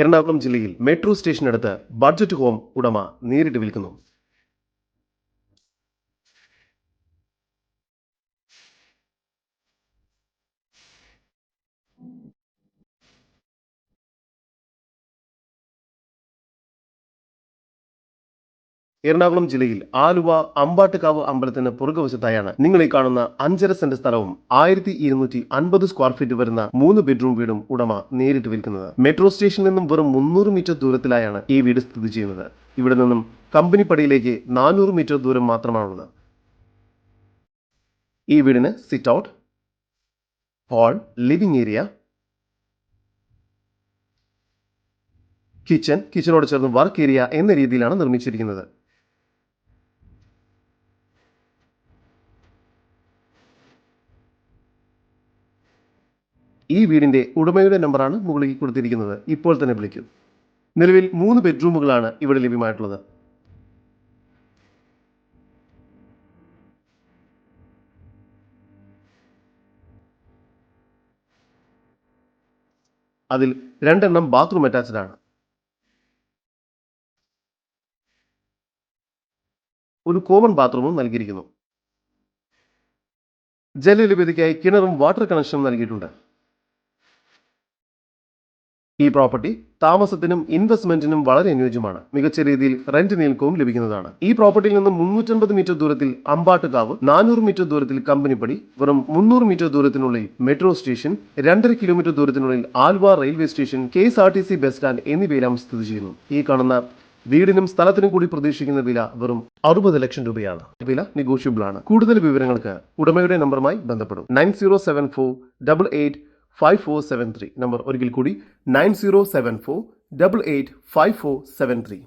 എറണാകുളം ജില്ലയിൽ metro സ്റ്റേഷനടുത്ത് budget home ഉടമ നേരിട്ട് വിൽക്കുന്നു. എറണാകുളം ജില്ലയിൽ ആലുവ അമ്പാട്ടുകാവ് അമ്പലത്തിന് പുറകുവശത്തായാണ് നിങ്ങൾ ഈ കാണുന്ന അഞ്ചര സെന്റ് സ്ഥലവും ആയിരത്തി ഇരുന്നൂറ്റി അൻപത് സ്ക്വയർ ഫീറ്റ് വരുന്ന മൂന്ന് ബെഡ്റൂം വീടും ഉടമ നേരിട്ട് വിൽക്കുന്നത്. മെട്രോ സ്റ്റേഷനിൽ നിന്നും വെറും മുന്നൂറ് മീറ്റർ ദൂരത്തിലായാണ് ഈ വീട് സ്ഥിതി ചെയ്യുന്നത്. ഇവിടെ നിന്നും കമ്പനി പടിയിലേക്ക് നാനൂറ് മീറ്റർ ദൂരം മാത്രമാണുള്ളത്. ഈ വീടിന് sit out hall living area kitchen കിച്ചനോട് ചേർന്ന് വർക്ക് ഏരിയ എന്ന രീതിയിലാണ് നിർമ്മിച്ചിരിക്കുന്നത്. ഈ വീടിന്റെ ഉടമയുടെ നമ്പറാണ് മുകളിൽ കൊടുത്തിരിക്കുന്നത്. ഇപ്പോൾ തന്നെ വിളിക്കൂ. നിലവിൽ മൂന്ന് ബെഡ്റൂമുകളാണ് ഇവിടെ ലഭ്യമായിട്ടുള്ളത്. അതിൽ രണ്ടെണ്ണം ബാത്റൂം അറ്റാച്ച്ഡ് ആണ്. ഒരു കോമൺ ബാത്റൂമും നൽകിയിരിക്കുന്നു. ജലലഭ്യതയ്ക്കായി കിണറും വാട്ടർ കണക്ഷനും നൽകിയിട്ടുണ്ട്. ഈ പ്രോപ്പർട്ടി താമസത്തിനും ഇൻവെസ്റ്റ്മെന്റിനും വളരെ അനുയോജ്യമാണ്. മികച്ച രീതിയിൽ റെന്റ് നീൽക്കവും ലഭിക്കുന്നതാണ്. ഈ പ്രോപ്പർട്ടിയിൽ നിന്ന് മുന്നൂറ്റമ്പത് മീറ്റർ ദൂരത്തിൽ അമ്പാട്ടുകാവ് നാനൂറ് മീറ്റർ ദൂരത്തിൽ കമ്പനിപ്പടി വെറും മുന്നൂറ് മീറ്റർ ദൂരത്തിനുള്ളിൽ മെട്രോ സ്റ്റേഷൻ രണ്ടര kilometre ദൂരത്തിനുള്ളിൽ Aluva railway station K S R T C bus stand എന്നിവയെല്ലാം സ്ഥിതി ചെയ്യുന്നു ഈ കാണുന്ന വീടിനും സ്ഥലത്തിനും കൂടി പ്രതീക്ഷിക്കുന്ന വില വെറും അറുപത് ലക്ഷം രൂപയാണ്. വില നെഗോഷ്യബിൾ ആണ്. കൂടുതൽ വിവരങ്ങൾക്ക് ഉടമയുടെ നമ്പറുമായി ബന്ധപ്പെടും. Nine zero seven four double eight five four seven three number ഒരിക്കൽ കൂടി nine zero seven four double eight five four seven three